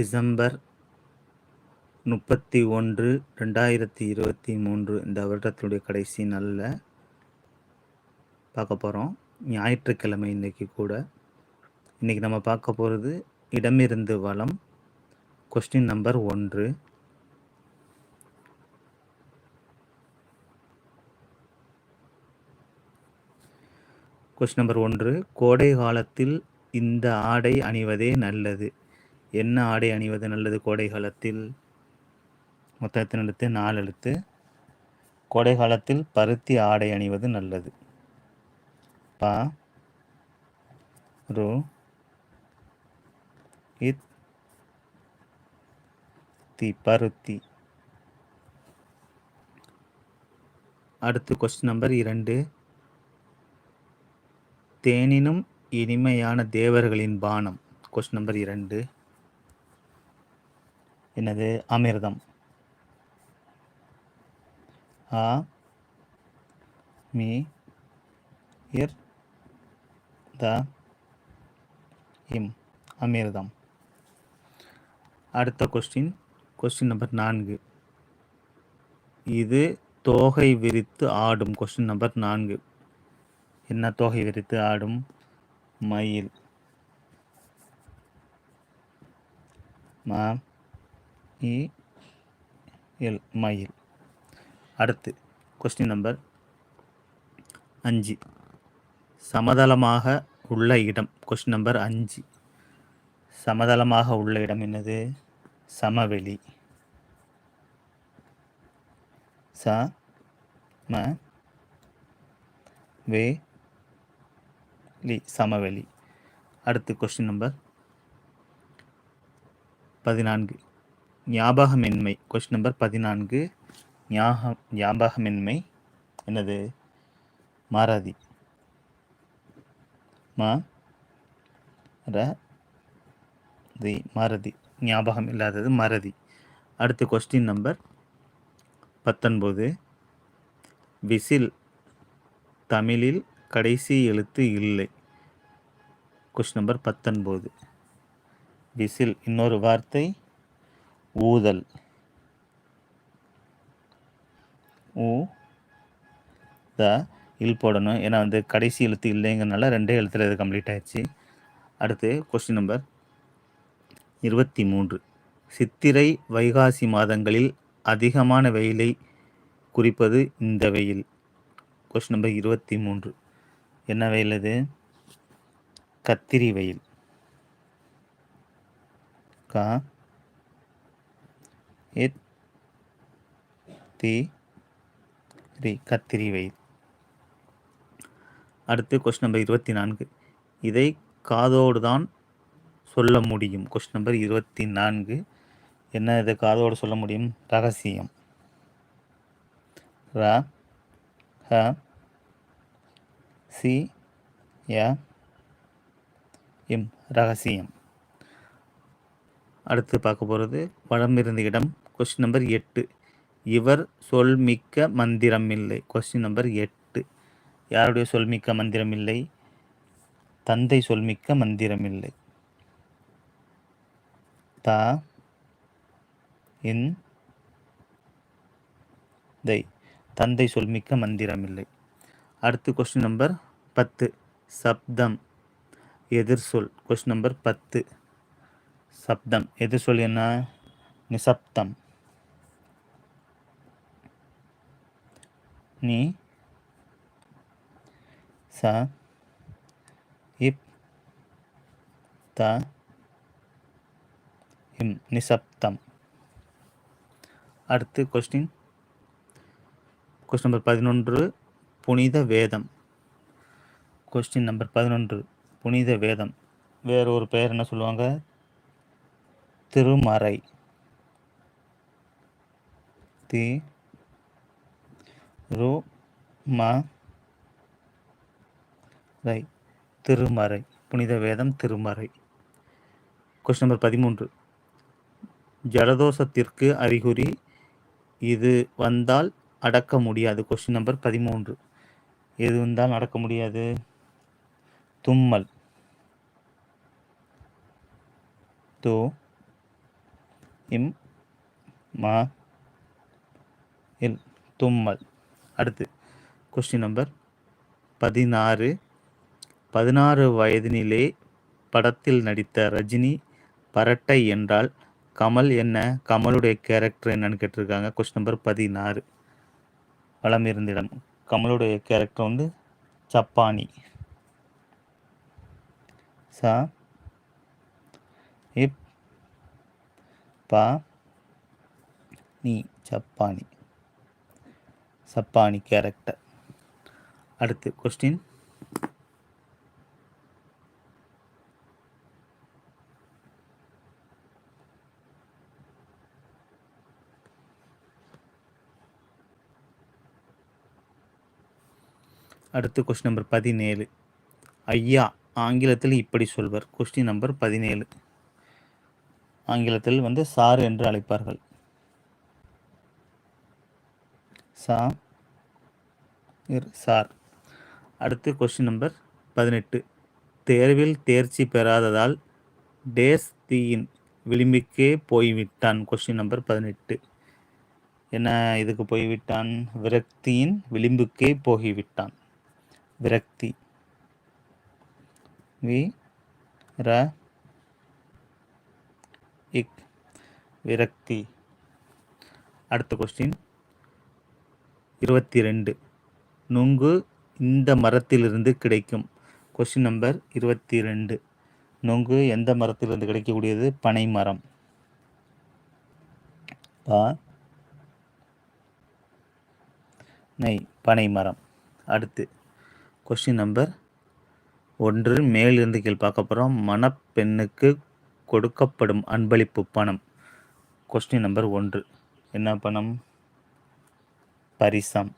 December முப்பத்தி ஒன்று ரெண்டாயிரத்தி இருபத்தி மூன்று. இந்த வருடத்தினுடைய கடைசி நல்ல பார்க்க போகிறோம் ஞாயிற்றுக்கிழமை இன்னைக்கு கூட. இன்றைக்கி நம்ம பார்க்க போகிறது இடமிருந்து வளம். கொஸ்டின் நம்பர் ஒன்று. கொஸ்டின் நம்பர் ஒன்று. கோடை காலத்தில் இந்த ஆடை அணிவதே நல்லது. என்ன ஆடை அணிவது நல்லது? கோடை காலத்தில் மொத்த எத்தனை எழுத்து நாலு எழுத்து. கோடை காலத்தில் பருத்தி ஆடை அணிவது நல்லது. பா. ரூ. இத். தி பருத்தி. அடுத்து கொஸ்டின் நம்பர் இரண்டு. தேனினும் இனிமையான தேவர்களின் பானம். கொஸ்டின் நம்பர் இரண்டு. என்னது? அமிர்தம். ஆ மீ இர் த இம் அமிர்தம். அடுத்த கொஸ்டின் கொஸ்டின் நம்பர் நான்கு. இது தோகை விரித்து ஆடும் கொஸ்டின் நம்பர் நான்கு. என்ன தோகை விரித்து ஆடும்? மயில். மா இ எல் மயில். அடுத்து கொஸ்டின் நம்பர் அஞ்சு. சமதளமாக உள்ள இடம் கொஸ்டின் நம்பர் அஞ்சு. சமதளமாக உள்ள இடம் என்னது? சமவெளி. ச ம வே லி சமவெளி. அடுத்து கொஸ்டின் நம்பர் பதினான்கு. ஞாபகமின்மை. கொஸ்டின் நம்பர் பதினான்கு. ஞாபகம் ஞாபகமின்மை என்னது? மாராதி மா ர தி மாரதி ஞாபகம் இல்லாதது மறதி. அடுத்து கொஸ்டின் நம்பர் பத்தொன்பது. விசில் தமிழில் கடைசி எழுத்து இல்லை. கொஸ்டின் நம்பர் பத்தொன்பது. விசில் இன்னொரு வார்த்தை. ஊதல். ஊ த இல் போடணும். ஏன்னா வந்து கடைசி எழுத்து இல்லைங்கிறனால ரெண்டே எழுத்துல இது கம்ப்ளீட் ஆயிடுச்சு. அடுத்து கொஸ்டின் நம்பர் இருபத்தி மூன்று சித்திரை வைகாசி மாதங்களில் அதிகமான வெயிலை குறிப்பது இந்த வெயில்? கொஸ்டின் நம்பர் இருபத்தி மூன்று என்ன வெயில் இது கத்திரி வெயில். கா இத் தி ரி கத்திரி வை அடுத்து கொஸ்டின் நம்பர் இருபத்தி நான்கு இதை காதோடு தான் சொல்ல முடியும். கொஸ்டின் நம்பர் இருபத்தி நான்கு என்ன இதை காதோடு சொல்ல முடியும்? ரகசியம். ர ஹ சி ய இம் ரகசியம். அடுத்து பார்க்க போகிறது வளமிருந்த இடம். கொஸ்டின் நம்பர் எட்டு இவர் சொல்மிக்க மந்திரம் இல்லை கொஸ்டின் நம்பர் எட்டு யாருடைய சொல்மிக்க மந்திரம் இல்லை தந்தை சொல்மிக்க மந்திரம் இல்லை த இன் தை. தந்தை சொல்மிக்க மந்திரம் இல்லை அடுத்து கொஸ்டின் நம்பர் பத்து. சப்தம் எதிர் சொல். கொஸ்டின் நம்பர் பத்து. சப்தம் எதிர் சொல் என்ன? நிசப்தம். நீ ச இப் த இம் நிசப்தம். அடுத்து கொஸ்டின் கொஸ்டின் நம்பர் பதினொன்று புனித வேதம். கொஸ்டின் நம்பர் பதினொன்று புனித வேதம். வேறு ஒரு பெயர் என்ன சொல்லுவாங்க? திருமறை. தி ரோ ம ரை திருமறை புனித வேதம் திருமறை. கொஸ்டின் நம்பர் பதிமூன்று. ஜலதோஷத்திற்கு அறிகுறி இது வந்தால் அடக்க முடியாது. கொஸ்டின் நம்பர் பதிமூன்று. எது வந்தால் அடக்க முடியாது. தும்மல். தோ இம் மா இல் தும்மல். அடுத்து கொஸ்டின் நம்பர் பதினாறு. பதினாறு வயதினிலே படத்தில் நடித்த ரஜினி பரட்டை என்றால் கமல் என்ன? கமலுடைய கேரக்டர் என்னன்னு கேட்டிருக்காங்க. கொஸ்டின் நம்பர் பதினாறு. வளம் இருந்திடம் கமலுடைய கேரக்டர் வந்து சப்பானி. சா இப் பா நீ சப்பானி. சப்பானி கேரக்டர் அடுத்து கொஸ்டின் அடுத்து கொஸ்டின் நம்பர் பதினேழு. ஐயா ஆங்கிலத்தில் இப்படி சொல்வர். கொஸ்டின் நம்பர் பதினேழு. ஆங்கிலத்தில் வந்து சார் என்று அழைப்பார்கள். சா சார். அடுத்து கொஸ்டின் நம்பர் பதினெட்டு. தேர்வில் தேர்ச்சி பெறாததால் டேஸ் தீயின் விளிம்புக்கே போய்விட்டான். கொஸ்டின் நம்பர் பதினெட்டு. என்ன இதுக்கு போய்விட்டான்? விரக்தியின் விளிம்புக்கே போகிவிட்டான். விரக்தி வி ர இக் விரக்தி அடுத்த கொஸ்டின் இருபத்தி ரெண்டு நுங்கு இந்த மரத்திலிருந்து கிடைக்கும். கொஸ்டின் நம்பர் இருபத்தி ரெண்டு நுங்கு எந்த மரத்திலிருந்து கிடைக்கக்கூடியது? பனை மரம். பா. நெய் பனை மரம். அடுத்து. கொஸ்டின் நம்பர் ஒன்று. மேலிருந்து கீழ் பார்க்க போகிறோம் மணப்பெண்ணுக்கு கொடுக்கப்படும் அன்பளிப்பு பணம். கொஸ்டின் நம்பர் ஒன்று. என்ன பணம்? பரிசம்.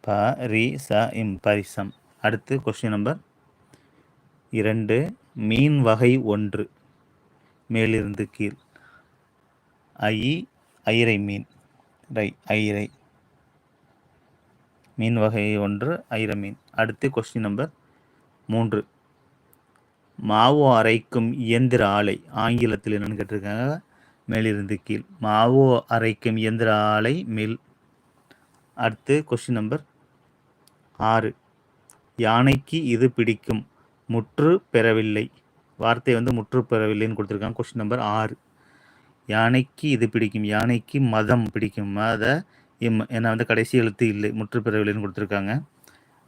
ப ரி ச இம் பரிசம். அடுத்து கொஸ்டின் நம்பர் இரண்டு மீன் வகை ஒன்று. மேலிருந்து கீழ். ஐ ஐரை மீன். ரை ஐரை. மீன் வகை ஒன்று ஐர மீன். அடுத்து கொஸ்டின் நம்பர் மூன்று. மாவு அரைக்கும் இயந்திர ஆலை ஆங்கிலத்தில் என்னென்னு கேட்டிருக்காங்க. மேலிருந்து கீழ். மாவு அரைக்கும் இயந்திர ஆலை மில். அடுத்து கொஸ்டின் நம்பர் ஆறு. யானைக்கு இது பிடிக்கும்? முற்று பெறவில்லை. வார்த்தை வந்து முற்று பெறவில்லைன்னு கொடுத்துருக்காங்க. கொஸ்டின் நம்பர் ஆறு. யானைக்கு இது பிடிக்கும்? யானைக்கு மதம் பிடிக்கும்? மத இம் ஏன்னா வந்து கடைசி எழுத்து இல்லை. முற்றுப்பெறவில்லைன்னு கொடுத்துருக்காங்க.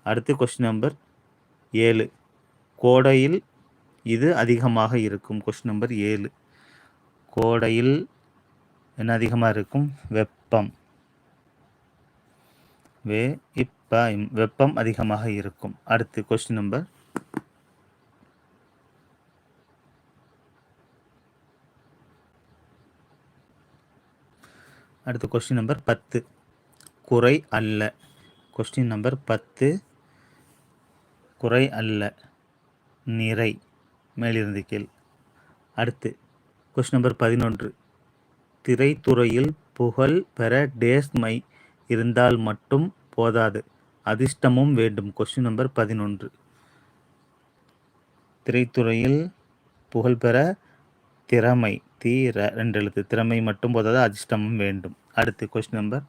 அடுத்து கொஸ்டின் நம்பர் ஏழு. கோடையில் இது அதிகமாக இருக்கும். கொஸ்டின் நம்பர் ஏழு. கோடையில் என்ன அதிகமாக இருக்கும்? வெப்பம். வே இப்ப வெப்பம் அதிகமாக இருக்கும். அடுத்து கொஸ்டின் நம்பர் அடுத்து கொஸ்டின் நம்பர் பத்து. குறை அல்ல. கொஸ்டின் நம்பர் பத்து. குறை அல்ல. நிறை. மேலிருந்து கீழ். அடுத்து கொஸ்டின் நம்பர் பதினொன்று. திரைத்துறையில் புகழ் பெற டேஸ்மை இருந்தால் மட்டும் போதாது அதிர்ஷ்டமும் வேண்டும் கொஸ்டின் நம்பர் பதினொன்று. திரைத்துறையில் புகழ் பெற திறமை தீர ரெண்டு எழுத்து திறமை மட்டும் போதாது அதிர்ஷ்டமும் வேண்டும் அடுத்து கொஸ்டின் நம்பர்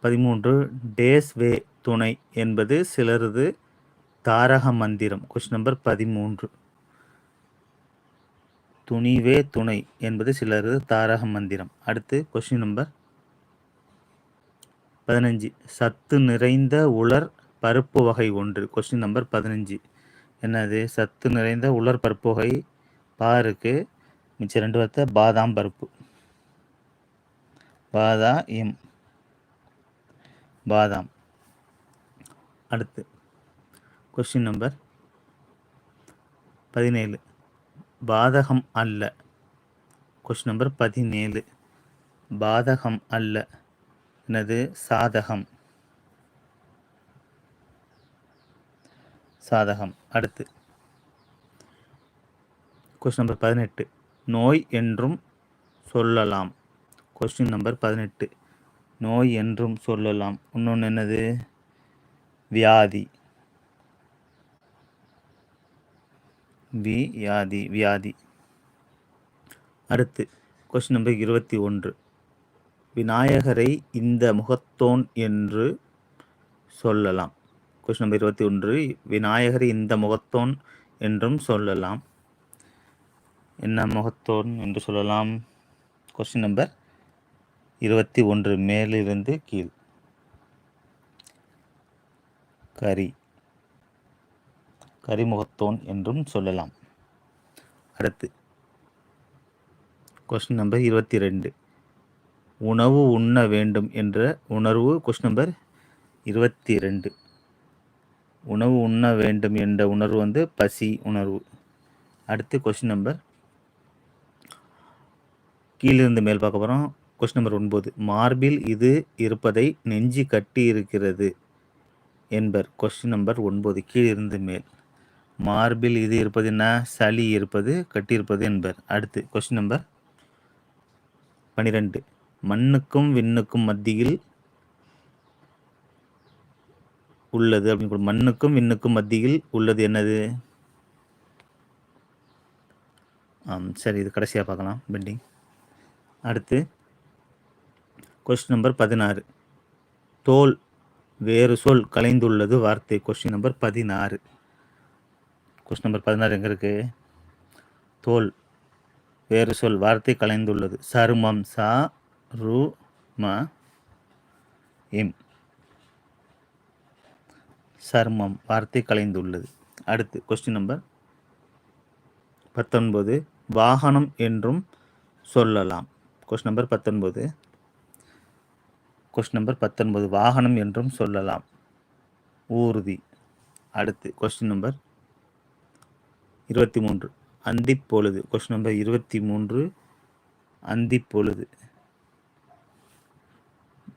பதிமூன்று. டேஸ் வே துணை என்பது சிலரது தாரக மந்திரம். கொஸ்டின் நம்பர் பதிமூன்று. துணிவே துணை என்பது சிலரது தாரக மந்திரம். அடுத்து கொஸ்டின் நம்பர் பதினஞ்சு. சத்து நிறைந்த உலர் பருப்பு வகை ஒன்று. கொஸ்டின் நம்பர் பதினஞ்சு. என்னது? சத்து நிறைந்த உலர் பருப்பு வகை பாருக்கு. மிச்சம் ரெண்டு வார்த்தை பாதாம் பருப்பு. பாதா எம். பாதாம். அடுத்து கொஸ்டின் நம்பர் பதினேழு. பாதகம் அல்ல. கொஸ்டின் நம்பர் பதினேழு. பாதகம் அல்ல. என்னது? சாதகம். சாதகம். அடுத்து. கொஸ்டின் நம்பர் பதினெட்டு. நோய் என்றும் சொல்லலாம். கொஸ்டின் நம்பர் பதினெட்டு. நோய் என்றும் சொல்லலாம். இன்னொன்று என்னது? வியாதி. வியாதி வியாதி. அடுத்து கொஸ்டின் நம்பர் இருபத்தி ஒன்று. விநாயகரை இந்த முகத்தோன் என்று சொல்லலாம். கொஸ்டின் நம்பர் இருபத்தி ஒன்று விநாயகரை இந்த முகத்தோன் என்றும் சொல்லலாம். என்ன முகத்தோன் என்று சொல்லலாம்? கொஸ்டின் நம்பர் இருபத்தி ஒன்று மேலிருந்து கீழ். கரி. கரிமுகத்தோன் என்றும் சொல்லலாம். அடுத்து கொஸ்டின் நம்பர் இருபத்தி ரெண்டு உணவு உண்ண வேண்டும் என்ற உணர்வு கொஸ்டின் நம்பர் இருபத்தி ரெண்டு உணவு உண்ண வேண்டும் என்ற உணர்வு வந்து பசி உணர்வு. அடுத்து கொஸ்டின் நம்பர் கீழிருந்து மேல் பார்க்க போகிறோம் கொஸ்டின் நம்பர் ஒன்பது. மார்பில் இது இருப்பதை நெஞ்சு கட்டி இருக்கிறது என்பர். கொஸ்டின் நம்பர் ஒன்பது கீழிருந்து மேல். மார்பில் இது இருப்பது என்ன? சளி இருப்பது கட்டியிருப்பது என்பர். அடுத்து கொஸ்டின் நம்பர் பன்னிரெண்டு மண்ணுக்கும் விண்ணுக்கும் மத்தியில் உள்ளது அப்படின்னு மண்ணுக்கும் விண்ணுக்கும் மத்தியில் உள்ளது என்னது? ஆம் சரி இது கடைசியாக பார்க்கலாம். பெண்டிங் அடுத்து கொஸ்டின் நம்பர் பதினாறு. தோல் வேறு சொல் கலைந்துள்ளது வார்த்தை. கொஸ்டின் நம்பர் பதினாறு. கொஸ்டின் நம்பர் பதினாறு எங்கே இருக்குது தோல் வேறு சொல் வார்த்தை கலைந்துள்ளது. சருமம் சா ரு ம எம் சர்மம் வார்த்தை கலைந்துள்ளது. அடுத்து கொஸ்டின் நம்பர் பத்தொன்பது. வாகனம் என்றும் சொல்லலாம். கொஸ்டின் நம்பர் பத்தொன்பது. கொஸ்டின் நம்பர் பத்தொன்பது. வாகனம் என்றும் சொல்லலாம். ஊர்தி. அடுத்து கொஸ்டின் நம்பர் இருபத்தி மூன்று. அந்திப்பொழுது. கொஸ்டின் நம்பர் இருபத்தி மூன்று. அந்திப்பொழுது.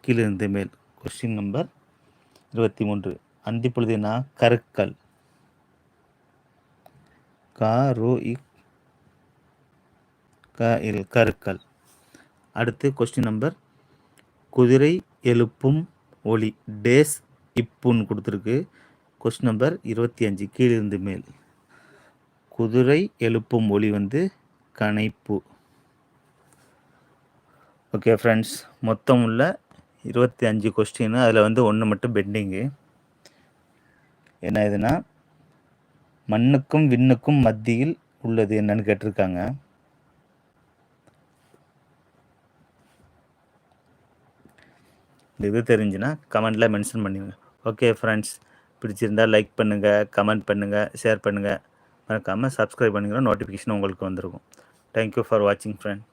கீழிருந்து மேல். கொஸ்டின் நம்பர் இருபத்தி மூன்று. அந்திப்பொழுதுனா கருக்கல். இக் க இல் கருக்கல். அடுத்து கொஸ்டின் நம்பர் குதிரை எழுப்பும் ஒளி. டேஸ் இப்புன்னு கொடுத்துருக்கு. கொஸ்டின் நம்பர் இருபத்தி அஞ்சு. கீழிருந்து மேல். குதிரை எழுப்பும் ஒளி வந்து கணைப்பு. ஓகே ஃப்ரெண்ட்ஸ் மொத்தம் உள்ள இருபத்தி அஞ்சு கொஸ்டின் அதில் வந்து ஒன்று மட்டும் பெண்டிங்கு என்ன இதுனா மண்ணுக்கும் விண்ணுக்கும் மத்தியில் உள்ளது என்னன்னு கேட்டிருக்காங்க. இது தெரிஞ்சுன்னா கமெண்டில் மென்ஷன் பண்ணிடுங்க ஓகே ஃப்ரெண்ட்ஸ் பிடிச்சிருந்தால் லைக் பண்ணுங்கள் கமெண்ட் பண்ணுங்கள் ஷேர் பண்ணுங்கள் மறக்காமல் சப்ஸ்கிரைப் பண்ணிங்கன்னா நோட்டிஃபிகேஷன் உங்களுக்கு வந்திருக்கும். தேங்க்யூ ஃபார் வாட்சிங் ஃப்ரெண்ட்